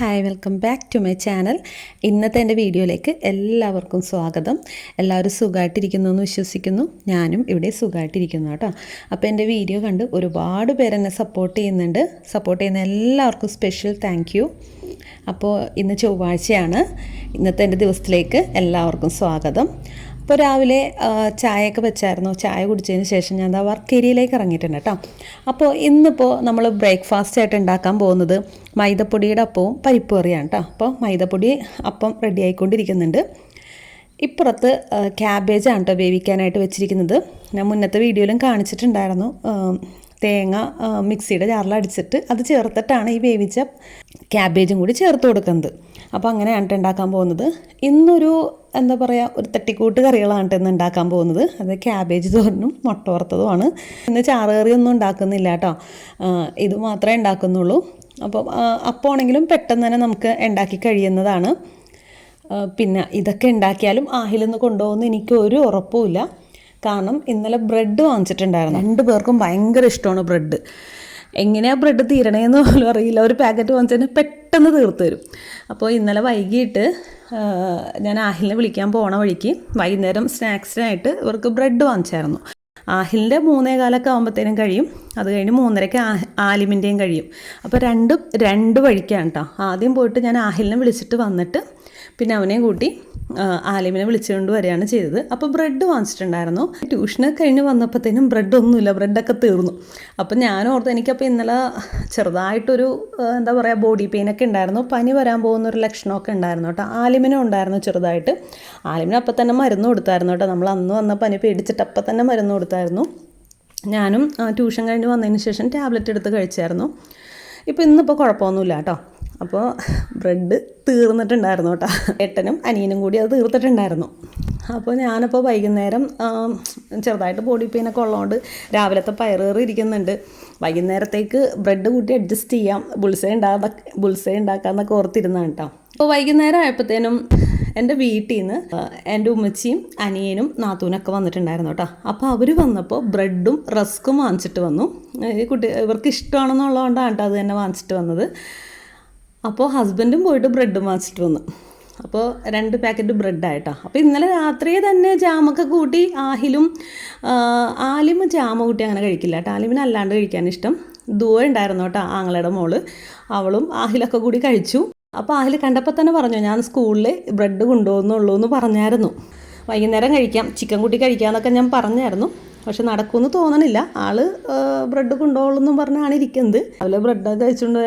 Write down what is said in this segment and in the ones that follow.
Hi welcome back to my channel. ഇന്നത്തെ എന്റെ വീഡിയോയിലേക്ക് എല്ലാവർക്കും സ്വാഗതം. എല്ലാവരും സുഖമായിട്ടിരിക്കുന്നു എന്ന് വിശ്വസിക്കുന്നു. ഞാനും ഇവിടെ സുഖമായിട്ടിരിക്കുന്നു കേട്ടോ. അപ്പോൾ എന്റെ വീഡിയോ കണ്ട് ഒരുപാട് പേരെന്നെ സപ്പോർട്ട് ചെയ്യുന്നുണ്ട്. സപ്പോർട്ട് ചെയ്യുന്ന എല്ലാവർക്കും സ്പെഷ്യൽ താങ്ക് യു അപ്പോൾ ഇന്ന് ചൊവ്വാഴ്ചയാണ്. ഇന്നത്തെ എന്റെ ദിവസത്തിലേക്ക് എല്ലാവർക്കും സ്വാഗതം. അപ്പോൾ രാവിലെ ചായയൊക്കെ വെച്ചായിരുന്നു. ചായ കുടിച്ചതിന് ശേഷം ഞാൻ എന്താ വർക്ക് ഏരിയയിലേക്ക് ഇറങ്ങിയിട്ടുണ്ട് കേട്ടോ. അപ്പോൾ ഇന്നിപ്പോൾ നമ്മൾ ബ്രേക്ക്ഫാസ്റ്റ് ആയിട്ട് ഉണ്ടാക്കാൻ പോകുന്നത് മൈദപ്പൊടിയുടെ അപ്പവും പരിപ്പ് കറിയാണ് കേട്ടോ. അപ്പോൾ മൈദപ്പൊടി അപ്പം റെഡി ആയിക്കൊണ്ടിരിക്കുന്നുണ്ട്. ഇപ്പുറത്ത് ക്യാബേജാണ് കേട്ടോ വേവിക്കാനായിട്ട് വെച്ചിരിക്കുന്നത്. ഞാൻ മുന്നത്തെ വീഡിയോയിലും കാണിച്ചിട്ടുണ്ടായിരുന്നു. തേങ്ങ മിക്സിയുടെ ജാറിൽ അടിച്ചിട്ട് അത് ചേർത്തിട്ടാണ് ഈ വേവിച്ച ക്യാബേജും കൂടി ചേർത്ത് കൊടുക്കുന്നത്. അപ്പോൾ അങ്ങനെയാണ് ഉണ്ടാക്കാൻ പോകുന്നത്. ഇന്നൊരു എന്താ പറയുക ഒരു തട്ടിക്കൂട്ട് കറികളാണ് ഇന്ന് ഉണ്ടാക്കാൻ പോകുന്നത്. അത് ക്യാബേജ് തോരനും മുട്ട വറുത്തതുമാണ്. ഇന്ന് ചാറ് കറിയൊന്നും ഉണ്ടാക്കുന്നില്ല കേട്ടോ ഇത് മാത്രമേ ഉണ്ടാക്കുന്നുള്ളൂ. അപ്പം അപ്പോൾ ആണെങ്കിലും പെട്ടെന്ന് തന്നെ നമുക്ക് ഉണ്ടാക്കി കഴിയുന്നതാണ്. പിന്നെ ഇതൊക്കെ ഉണ്ടാക്കിയാലും ആഹിലൊന്ന് കൊണ്ടുപോകുന്ന എനിക്ക് ഒരു ഉറപ്പുമില്ല കാരണം ഇന്നലെ ബ്രെഡ് വാങ്ങിച്ചിട്ടുണ്ടായിരുന്നു. രണ്ട് പേർക്കും ഭയങ്കര ഇഷ്ടമാണ് ബ്രെഡ് എങ്ങനെയാ ബ്രെഡ് തീരണേന്ന് പോലും അറിയില്ല. ഒരു പാക്കറ്റ് വാങ്ങിച്ചതിന് പെട്ടെന്ന് തീർത്ത് തരും. അപ്പോൾ ഇന്നലെ വൈകിട്ട് ഞാൻ ആഹിലിനെ വിളിക്കാൻ പോണ വഴിക്ക് വൈകുന്നേരം സ്നാക്സിനായിട്ട് ഇവർക്ക് ബ്രെഡ് വാങ്ങിച്ചായിരുന്നു. ആഹിലിന്റെ മൂന്നേ കാലൊക്കെ ആകുമ്പോഴത്തേനും കഴിയും. അത് കഴിഞ്ഞ് മൂന്നരയ്ക്ക് ആലിമിന്റെയും കഴിയും. അപ്പോൾ രണ്ടും രണ്ട് വഴിക്കാണ് കേട്ടോ ആദ്യം പോയിട്ട് ഞാൻ ആഹിലിനെ വിളിച്ചിട്ട് വന്നിട്ട് പിന്നെ അവനെയും കൂട്ടി ആലിമിനെ വിളിച്ചുകൊണ്ട് വരികയാണ് ചെയ്തത്. അപ്പോൾ ബ്രെഡ് വാങ്ങിച്ചിട്ടുണ്ടായിരുന്നു. ട്യൂഷനൊക്കെ കഴിഞ്ഞ് വന്നപ്പോഴത്തേനും ബ്രെഡ് ഒന്നുമില്ല. ബ്രെഡൊക്കെ തീർന്നു. അപ്പം ഞാൻ ഓർത്ത് എനിക്കപ്പോൾ ഇന്നലെ ചെറുതായിട്ടൊരു എന്താ പറയുക ബോഡി പെയിനൊക്കെ ഉണ്ടായിരുന്നു. പനി വരാൻ പോകുന്ന ഒരു ലക്ഷണമൊക്കെ ഉണ്ടായിരുന്നു കേട്ടോ ആലിമിനും ഉണ്ടായിരുന്നു ചെറുതായിട്ട്. ആലിമിന് അപ്പം തന്നെ മരുന്ന് കൊടുത്തായിരുന്നു കേട്ടോ നമ്മൾ അന്ന് വന്ന പനി പേടിച്ചിട്ട് അപ്പം തന്നെ മരുന്ന് കൊടുത്തായിരുന്നു. ഞാനും ട്യൂഷൻ കഴിഞ്ഞ് വന്നതിന് ശേഷം ടാബ്ലറ്റ് എടുത്ത് കഴിച്ചായിരുന്നു. ഇപ്പോൾ ഇന്നിപ്പോൾ കുഴപ്പമൊന്നുമില്ല കേട്ടോ. അപ്പോൾ ബ്രെഡ് തീർന്നിട്ടുണ്ടായിരുന്നു കേട്ടോ. ഏട്ടനും അനിയനും കൂടി അത് തീർത്തിട്ടുണ്ടായിരുന്നു. അപ്പോൾ ഞാനിപ്പോൾ വൈകുന്നേരം ചെറുതായിട്ട് ബോഡി പെയിനൊക്കെ ഉള്ളതുകൊണ്ട് രാവിലത്തെ പയറേറി ഇരിക്കുന്നുണ്ട്. വൈകുന്നേരത്തേക്ക് ബ്രെഡ് കൂട്ടി അഡ്ജസ്റ്റ് ചെയ്യാം. ബുൾസേ ഉണ്ടാകുന്ന ബുൾസേ ഉണ്ടാക്കാമെന്നൊക്കെ ഓർത്തിരുന്നാണ് കേട്ടോ. അപ്പോൾ വൈകുന്നേരം ആയപ്പോഴത്തേനും എന്റെ വീട്ടിൽ നിന്ന് എന്റെ ഉമ്മച്ചിയും അനിയനും നാത്തൂനൊക്കെ വന്നിട്ടുണ്ടായിരുന്നു കേട്ടോ അപ്പോൾ അവർ വന്നപ്പോൾ ബ്രെഡും റസ്ക്കും വാങ്ങിച്ചിട്ട് വന്നു. ഈ കുട്ടി ഇവർക്ക് ഇഷ്ടമാണെന്നുള്ളതുകൊണ്ടാണ് കേട്ടോ അത് തന്നെ വാങ്ങിച്ചിട്ട് വന്നത്. അപ്പോൾ ഹസ്ബൻഡും പോയിട്ട് ബ്രെഡും വാങ്ങിച്ചിട്ട് വന്നു. അപ്പോൾ രണ്ട് പാക്കറ്റ് ബ്രെഡായിട്ടോ. അപ്പോൾ ഇന്നലെ രാത്രി തന്നെ ജാമൊക്കെ കൂട്ടി ആഹിലും ആലിമ് ആലിം ജാമ കൂട്ടി അങ്ങനെ കഴിക്കില്ല കേട്ടോ ആലിമിന് അല്ലാണ്ട് കഴിക്കാൻ ഇഷ്ടം. ദൂവ ഉണ്ടായിരുന്നു കേട്ടോ ആങ്ങളുടെ മോൾ. അവളും ആഹിലൊക്കെ കൂടി കഴിച്ചു. അപ്പോൾ അതിൽ കണ്ടപ്പോൾ തന്നെ പറഞ്ഞു ഞാൻ സ്കൂളിൽ ബ്രെഡ് കൊണ്ടുപോകുന്നുള്ളൂ എന്ന് പറഞ്ഞായിരുന്നു. വൈകുന്നേരം കഴിക്കാം ചിക്കൻ കുട്ടി കഴിക്കാമെന്നൊക്കെ ഞാൻ പറഞ്ഞായിരുന്നു. പക്ഷെ നടക്കുമെന്ന് തോന്നണില്ല. ആൾ ബ്രെഡ് കൊണ്ടുപോകുള്ളൂ പറഞ്ഞാണ് ഇരിക്കുന്നത്. രാവിലെ ബ്രെഡൊക്കെ കഴിച്ചുകൊണ്ട്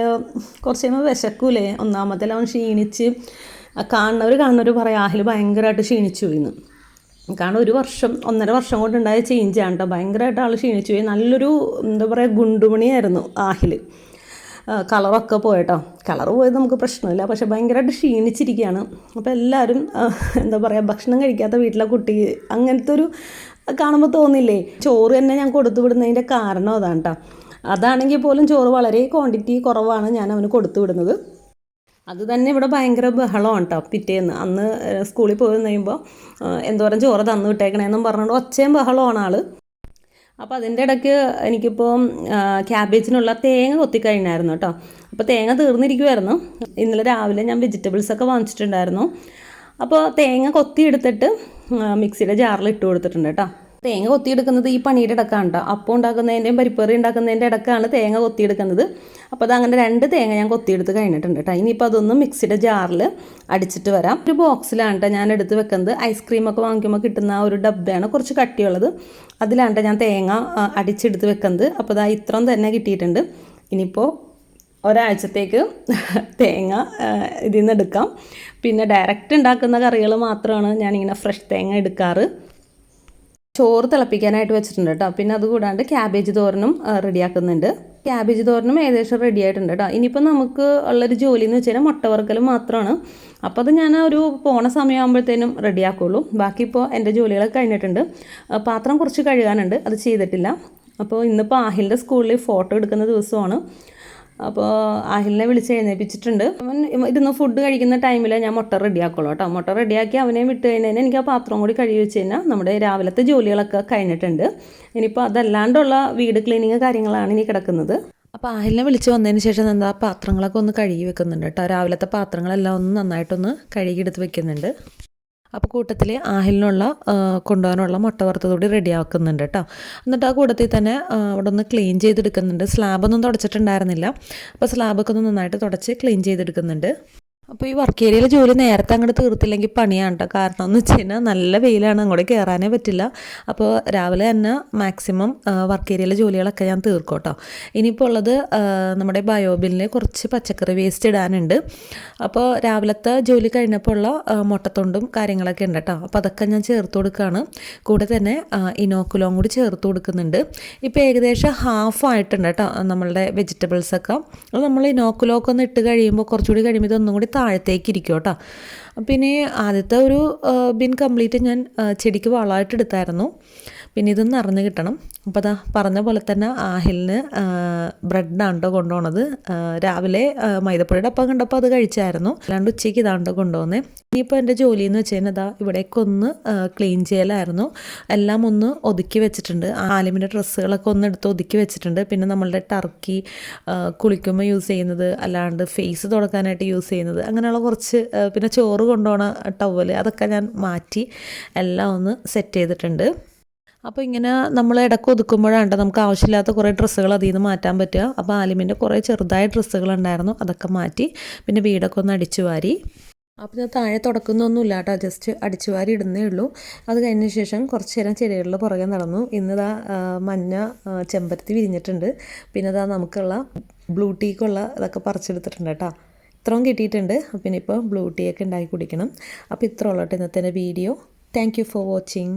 കുറച്ച് കഴിയുമ്പോൾ വിശക്കൂലേ. ഒന്നാമത്തെ അവൻ ക്ഷീണിച്ച് കാണുന്നവർ കാണുന്നവർ പറയാം ആഹിൽ ഭയങ്കരമായിട്ട് ക്ഷീണിച്ചു പോയിന്ന്. കാരണം ഒരു വർഷം ഒന്നര വർഷം കൊണ്ടുണ്ടായ ചേഞ്ചാണ് കേട്ടോ ഭയങ്കരമായിട്ട് ആൾ ക്ഷീണിച്ചു പോയി. നല്ലൊരു എന്താ പറയുക ഗുണ്ടുമണിയായിരുന്നു ആഹിൽ കളറൊക്കെ പോയട്ടോ. കളർ പോയത് നമുക്ക് പ്രശ്നമില്ല. പക്ഷെ ഭയങ്കരമായിട്ട് ക്ഷീണിച്ചിരിക്കുകയാണ്. അപ്പോൾ എല്ലാവരും എന്താ പറയുക ഭക്ഷണം കഴിക്കാത്ത വീട്ടിലെ കുട്ടി അങ്ങനത്തെ ഒരു കാണുമ്പോൾ തോന്നില്ലേ? ചോറ് തന്നെ ഞാൻ കൊടുത്തു വിടുന്നതിന്റെ കാരണം അതാണ് കേട്ടോ അതാണെങ്കിൽ പോലും ചോറ് വളരെ ക്വാണ്ടിറ്റി കുറവാണ് ഞാൻ അവന് കൊടുത്തു വിടുന്നത്. അത് തന്നെ ഇവിടെ ഭയങ്കര ബഹളമാണ് കേട്ടോ പിറ്റേന്ന്. അന്ന് സ്കൂളിൽ പോയി കഴിയുമ്പോൾ എന്തോരം ചോറ് തന്നു വിട്ടേക്കണേന്നും പറഞ്ഞുകൊണ്ട് ഒച്ചയും ബഹളമാണ് ആൾ. അപ്പോൾ അതിന്റെ ഇടയ്ക്ക് എനിക്കിപ്പോൾ ക്യാബേജിനുള്ള തേങ്ങ കൊത്തിക്കഴിഞ്ഞായിരുന്നു കേട്ടോ അപ്പോൾ തേങ്ങ തീർന്നിരിക്കുമായിരുന്നു ഇന്നലെ രാവിലെ ഞാൻ വെജിറ്റബിൾസ് ഒക്കെ വാങ്ങിച്ചിട്ടുണ്ടായിരുന്നു. അപ്പോൾ തേങ്ങ കൊത്തിയെടുത്തിട്ട് എടുത്തിട്ട് മിക്സിയുടെ ജാറിൽ ഇട്ട് കൊടുത്തിട്ടുണ്ട് കേട്ടോ തേങ്ങ കൊത്തിയെടുക്കുന്നത് ഈ പണിയുടെ ഇടക്കാണ് കേട്ടോ അപ്പം ഉണ്ടാക്കുന്നതിന്റെയും പരിപ്പറി ഉണ്ടാക്കുന്നതിന്റെ ഇടക്കാണ് തേങ്ങ കൊത്തിയെടുക്കുന്നത്. അപ്പോൾ അത് അങ്ങനെ രണ്ട് തേങ്ങ ഞാൻ കൊത്തിയെടുത്ത് കഴിഞ്ഞിട്ടുണ്ട് കേട്ടോ ഇനിയിപ്പോൾ അതൊന്ന് മിക്സിയുടെ ജാറിൽ അടിച്ചിട്ട് വരാം. ഒരു ബോക്സിലാണ് കേട്ടോ ഞാൻ എടുത്ത് വെക്കുന്നത്. ഐസ്ക്രീമൊക്കെ വാങ്ങിക്കുമ്പോൾ കിട്ടുന്ന ആ ഒരു ഡബ്ബയാണ് കുറച്ച് കട്ടിയുള്ളത്. അതിലാണ് ഞാൻ തേങ്ങ അടിച്ചെടുത്ത് വെക്കുന്നത്. അപ്പോൾ ഇതാ ഇത്രയും തന്നെ കിട്ടിയിട്ടുണ്ട്. ഇനിയിപ്പോൾ ഒരാഴ്ചത്തേക്ക് തേങ്ങ ഇതിൽ നിന്ന് എടുക്കാം. പിന്നെ ഡയറക്റ്റ് ഉണ്ടാക്കുന്ന കറികൾ മാത്രമാണ് ഞാനിങ്ങനെ ഫ്രഷ് തേങ്ങ എടുക്കാറ്. ചോറ് തിളപ്പിക്കാനായിട്ട് വെച്ചിട്ടുണ്ട് കേട്ടോ. പിന്നെ അതുകൂടാണ്ട് ക്യാബേജ് തോരനും റെഡിയാക്കുന്നുണ്ട്. ക്യാബേജ് തോരനും ഏകദേശം റെഡി ആയിട്ടുണ്ട് കേട്ടോ. ഇനിയിപ്പോൾ നമുക്ക് ഉള്ളൊരു ജോലി എന്ന് വെച്ച് കഴിഞ്ഞാൽ മുട്ട വറുക്കൽ മാത്രമാണ് അപ്പോൾ അത് ഞാൻ ഒരു പോണ സമയമാകുമ്പോഴത്തേനും റെഡിയാക്കുള്ളൂ ബാക്കി ഇപ്പോൾ എന്റെ ജോലികളൊക്കെ കഴിഞ്ഞിട്ടുണ്ട്. പാത്രം കുറച്ച് കഴുകാനുണ്ട്. അത് ചെയ്തിട്ടില്ല. അപ്പോൾ ഇന്നിപ്പോൾ ആഹിലിന്റെ സ്കൂളിൽ ഫോട്ടോ എടുക്കുന്ന ദിവസമാണ്. അപ്പോൾ ആഹിലിനെ വിളിച്ച് എഴുന്നേപ്പിച്ചിട്ടുണ്ട്. അവൻ ഇരുന്ന് ഫുഡ് കഴിക്കുന്ന ടൈമിൽ ഞാൻ മുട്ട റെഡിയാക്കുള്ളൂ കേട്ടോ. മുട്ട റെഡിയാക്കി അവനെ വിട്ട് കഴിഞ്ഞാൽ എനിക്ക് ആ പാത്രം കൂടി കഴുകി വെച്ച് കഴിഞ്ഞാൽ നമ്മുടെ രാവിലത്തെ ജോലികളൊക്കെ കഴിഞ്ഞിട്ടുണ്ട്. ഇനിയിപ്പോൾ അതല്ലാണ്ടുള്ള വീട് ക്ലീനിങ് കാര്യങ്ങളാണ് ഇനി കിടക്കുന്നത്. അപ്പോൾ ആഹിലിനെ വിളിച്ച് വന്നതിന് ശേഷം എന്താ പാത്രങ്ങളൊക്കെ ഒന്ന് കഴുകി വെക്കുന്നുണ്ട് കേട്ടോ. രാവിലത്തെ പാത്രങ്ങളെല്ലാം ഒന്ന് നന്നായിട്ടൊന്ന് കഴുകിയെടുത്ത് വെക്കുന്നുണ്ട്. അപ്പോൾ കൂട്ടത്തിൽ ആഹിലിനുള്ള കൊണ്ടുപോകാനുള്ള മുട്ട വറുത്തതോടി റെഡിയാക്കുന്നുണ്ട് കേട്ടോ. എന്നിട്ട് ആ കൂട്ടത്തിൽ തന്നെ അവിടെ ഒന്ന് ക്ലീൻ ചെയ്തെടുക്കുന്നുണ്ട്. സ്ലാബൊന്നും തുടച്ചിട്ടുണ്ടായിരുന്നില്ല. അപ്പോൾ സ്ലാബൊക്കെ ഒന്ന് നന്നായിട്ട് തുടച്ച് ക്ലീൻ ചെയ്തെടുക്കുന്നുണ്ട്. അപ്പോൾ ഈ വർക്ക് ഏരിയയിലെ ജോലി നേരത്തെ അങ്ങോട്ട് തീർത്തില്ലെങ്കിൽ പണിയാണ് കേട്ടോ കാരണം എന്ന് വെച്ച് കഴിഞ്ഞാൽ നല്ല വെയിലാണ് അങ്ങോട്ട് കയറാനേ പറ്റില്ല. അപ്പോൾ രാവിലെ തന്നെ മാക്സിമം വർക്ക് ഏരിയയിലെ ജോലികളൊക്കെ ഞാൻ തീർക്കും കേട്ടോ ഇനിയിപ്പോൾ ഉള്ളത് നമ്മുടെ ബയോബിലിന് കുറച്ച് പച്ചക്കറി വേസ്റ്റ് ഇടാനുണ്ട്. അപ്പോൾ രാവിലത്തെ ജോലി കഴിഞ്ഞപ്പോൾ ഉള്ള മുട്ടത്തൊണ്ടും കാര്യങ്ങളൊക്കെ ഉണ്ട് കേട്ടോ അപ്പോൾ അതൊക്കെ ഞാൻ ചേർത്ത് കൊടുക്കുകയാണ് കൂടെ തന്നെ ഇനോക്കുലവും കൂടി ചേർത്ത് കൊടുക്കുന്നുണ്ട്. ഇപ്പോൾ ഏകദേശം ഹാഫ് ആയിട്ടുണ്ട് കേട്ടോ നമ്മളുടെ വെജിറ്റബിൾസൊക്കെ നമ്മൾ ഇനോക്കുലമൊക്കെ ഒന്ന് ഇട്ട് കഴിയുമ്പോൾ കുറച്ചുകൂടി കഴിയുമ്പോൾ ഇതൊന്നും കൂടി താഴത്തേക്ക് ഇരിക്കും കേട്ടോ. പിന്നെ ആദ്യത്തെ ഒരു ബിൻ കംപ്ലീറ്റ് ഞാൻ ചെടിക്ക് വളമായിട്ട് എടുത്തായിരുന്നു. പിന്നെ ഇതൊന്ന് അറിഞ്ഞ് കിട്ടണം. അപ്പോൾ അതാ പറഞ്ഞ പോലെ തന്നെ ആഹിലിന് ബ്രെഡാണ് കേട്ടോ കൊണ്ടുപോണത്. രാവിലെ മൈദപ്പൊടിയുടെ അപ്പം കണ്ടപ്പോൾ അത് കഴിച്ചായിരുന്നു. അല്ലാണ്ട് ഉച്ചയ്ക്ക് ഇതാണ്ടോ കൊണ്ടുപോകുന്നത് ഇനിയിപ്പോൾ എന്റെ ജോലി എന്ന് വെച്ച് കഴിഞ്ഞാൽ ഇവിടേക്ക് ഒന്ന് ക്ലീൻ ചെയ്യലായിരുന്നു. എല്ലാം ഒന്ന് ഒതുക്കി വെച്ചിട്ടുണ്ട്. ആലിമിന്റെ ഡ്രസ്സുകളൊക്കെ ഒന്ന് എടുത്ത് ഒതുക്കി വെച്ചിട്ടുണ്ട്. പിന്നെ നമ്മളുടെ ടർക്കി കുളിക്കുമ്പോൾ യൂസ് ചെയ്യുന്നത് അല്ലാണ്ട് ഫേസ് തുടക്കാനായിട്ട് യൂസ് ചെയ്യുന്നത് അങ്ങനെയുള്ള കുറച്ച് പിന്നെ ചോറ് കൊണ്ടുപോകണ ടവൽ അതൊക്കെ ഞാൻ മാറ്റി എല്ലാം ഒന്ന് സെറ്റ് ചെയ്തിട്ടുണ്ട്. അപ്പോൾ ഇങ്ങനെ നമ്മൾ ഇടയ്ക്ക് ഒതുക്കുമ്പോഴാണ് നമുക്ക് ആവശ്യമില്ലാത്ത കുറേ ഡ്രസ്സുകൾ അതിൽ നിന്ന് മാറ്റാൻ പറ്റുക. അപ്പോൾ ആലിമിന്റെ കുറേ ചെറുതായ ഡ്രസ്സുകളുണ്ടായിരുന്നു അതൊക്കെ മാറ്റി പിന്നെ വീടൊക്കെ ഒന്ന് അടിച്ചു വാരി. അപ്പോൾ ഞാൻ താഴെ തുടക്കുന്നൊന്നുമില്ല കേട്ടോ. ജസ്റ്റ് അടിച്ചു വാരി ഇടുന്നേ ഉള്ളൂ. അത് കഴിഞ്ഞ ശേഷം കുറച്ച് നേരം ചെടികളിൽ പുറകെ നടന്നു. ഇന്നിതാ മഞ്ഞ ചെമ്പരത്തി വിരിഞ്ഞിട്ടുണ്ട്. പിന്നെ ഇതാ നമുക്കുള്ള ബ്ലൂ ടീക്കുള്ള ഇതൊക്കെ പറിച്ചെടുത്തിട്ടുണ്ട് കേട്ടോ. ഇത്രയും കിട്ടിയിട്ടുണ്ട്. പിന്നെ ഇപ്പോൾ ബ്ലൂ ടീ ഒക്കെ ഉണ്ടാക്കി കുടിക്കണം. അപ്പോൾ ഇത്ര ഉള്ളട്ടെ ഇന്നത്തെ വീഡിയോ. Thank for watching